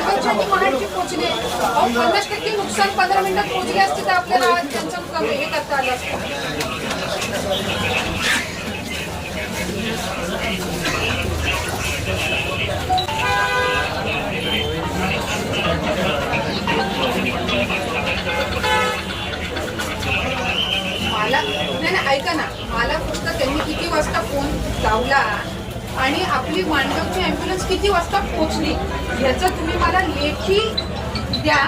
महाडची पोचले पन्नास टक्के नुकसान पंधरा मिनिटात पोचले असते तर आपल्याला त्यांचं कमी हे करता आलं असतं. मला नाही ऐका ना. मला फक्त त्यांनी किती वाजता फोन लावला आणि आपली माणगावची ॲम्ब्युलन्स किती वाजता पोचली ह्याचं तुम्ही मला लेखी द्या.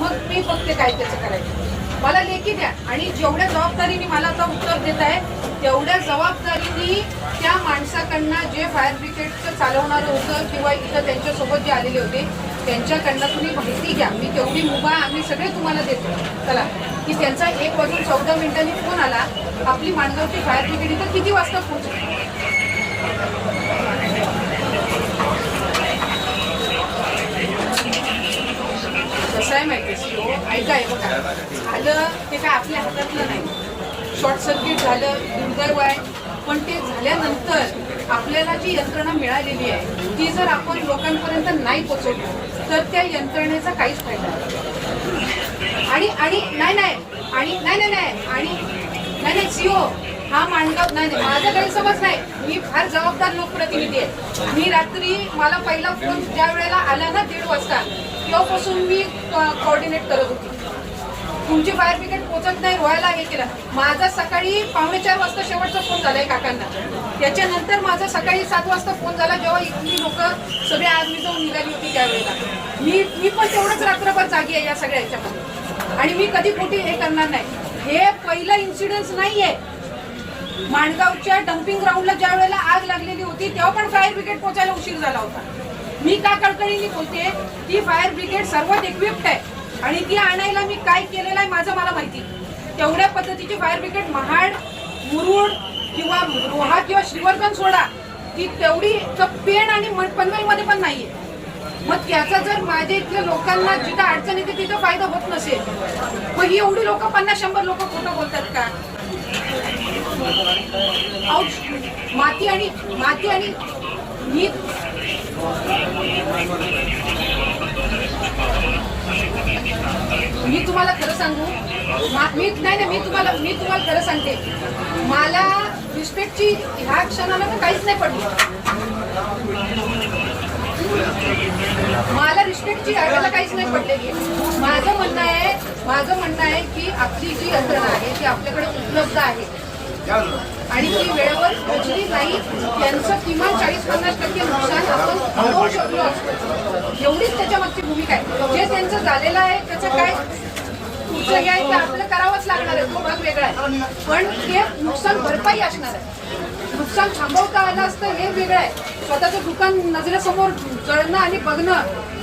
मग मी बघते काय त्याचं करायचं. मला लेखी द्या. आणि जेवढ्या जबाबदारीने मला आता उत्तर देत आहे तेवढ्या जबाबदारीने त्या माणसाकडनं जे फायर ब्रिगेडचं चालवणारं होतं किंवा इथं त्यांच्यासोबत जे आलेले होते त्यांच्याकडनं तुम्ही माहिती घ्या. मी तेवढी मुभा आम्ही सगळे तुम्हाला देतो. चला. की त्यांचा एक वाजून चौदा मिनिटांनी फोन आला. आपली माणगावची फायर ब्रिगेड इथं किती वाजता पोहोचली? कसं आहे माहिती आहे? हो ऐका. हे बघा झालं ते काय आपल्या हातातलं नाही. शॉर्ट सर्किट झालं दुर्दैव आहे. पण ते झाल्यानंतर आपल्याला जी यंत्रणा मिळालेली आहे ती जर आपण लोकांपर्यंत नाही पोचवली तर त्या यंत्रणेचा काहीच फायदा नाही. आणि आणि नाही नाही. आणि नाही नाही नाही. आणि नाही नाही सीओ. हा माणगाव नाही नाही माझा गैरसमज नाही. मी फार जबाबदार लोकप्रतिनिधी आहे. मी रात्री मला पहिला फोन ज्या वेळेला आला ना दीड वाजता तेव्हापासून मी कोऑर्डिनेट करत होती. तुमची फायर ब्रिगेड पोचत नाही व्हायला हे केलं. माझा सकाळी पावणे चार वाजता शेवटचा फोन झालाय काकांना. त्याच्यानंतर माझा सकाळी सात वाजता फोन झाला जेव्हा इथली लोक सगळे आर्मी जाऊन निघाली होती त्यावेळेला मी मी पण तेवढंच रात्रभर जागी आहे या सगळ्या ह्याच्यामध्ये आणि मी कधी कुठे हे करणार नाही. हे पहिलं इन्सिडेन्स आहे माणगावच्या डम्पिंग ग्राउंडला ज्या वेळेला आग लागलेली होती तेव्हा पण फायर ब्रिगेड पोहोचायला उशीर झाला होता. मी का कळकळीने बोलते ती फायर ब्रिगेड सर्वात इक्विप्ड आहे. आणि ती आणायला मी काय केलेलं आहे माझं मला माहिती तेवढ्या पद्धतीची फायर ब्रिगेड महाड मुरुड किंवा रोहा किंवा श्रीवर्धन सोडा ती तेवढी पेण आणि पनवेलमध्ये पण नाहीये. मग त्याचा जर माझ्या इथल्या लोकांना जिथं अडचण येते तिथं फायदा होत नसेल मग ही एवढी लोक पन्नास शंभर लोक खोटं बोलतात का? माती आणि माती आणि मी मी तुम्हाला खरं सांगू मी नाही नाही मी तुम्हाला मी तुम्हाला खरं सांगते. मला रिस्पेक्टची ह्या क्षणाला तर काहीच नाही पडली. मला रिस्पेक्टची ह्याला काहीच नाही पडलेली माझं म्हणणं आहे माझं म्हणणं आहे की आपली जी यंत्रणा आहे ती आपल्याकडे उपलब्ध आहे. आणि ती वेळेवर पोचली नाही त्यांचं किमान चाळीस पन्नास टक्के नुकसान आपण होऊ शकलो असतो. एवढीच त्याच्या मागची भूमिका आहे. जे त्यांचं झालेलं आहे त्याचं काय पुढचं हे आहे ते आपलं करावंच लागणार आहे. तो भाग वेगळा आहे. पण ते नुकसान भरपाई असणार आहे. नुकसान थांबवता आलं असतं हे वेगळं आहे. स्वतःचं दुकान नजरेसमोर जळणं आणि बघणं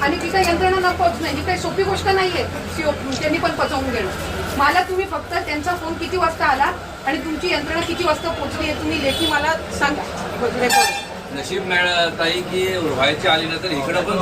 आणि तिथं यंत्रणा न पोहोचणं ही काही सोपी गोष्ट नाहीये. आहे त्यांनी पण पचवून घेणं. मला तुम्ही फक्त त्यांचा फोन किती वाजता आला आणि तुमची यंत्रणा किती वाजता पोहोचली हे तुम्ही लेखी मला सांगा. रेकॉर्ड नशीब मिळालं ताई की व्हायची आली ना तर इकडं पण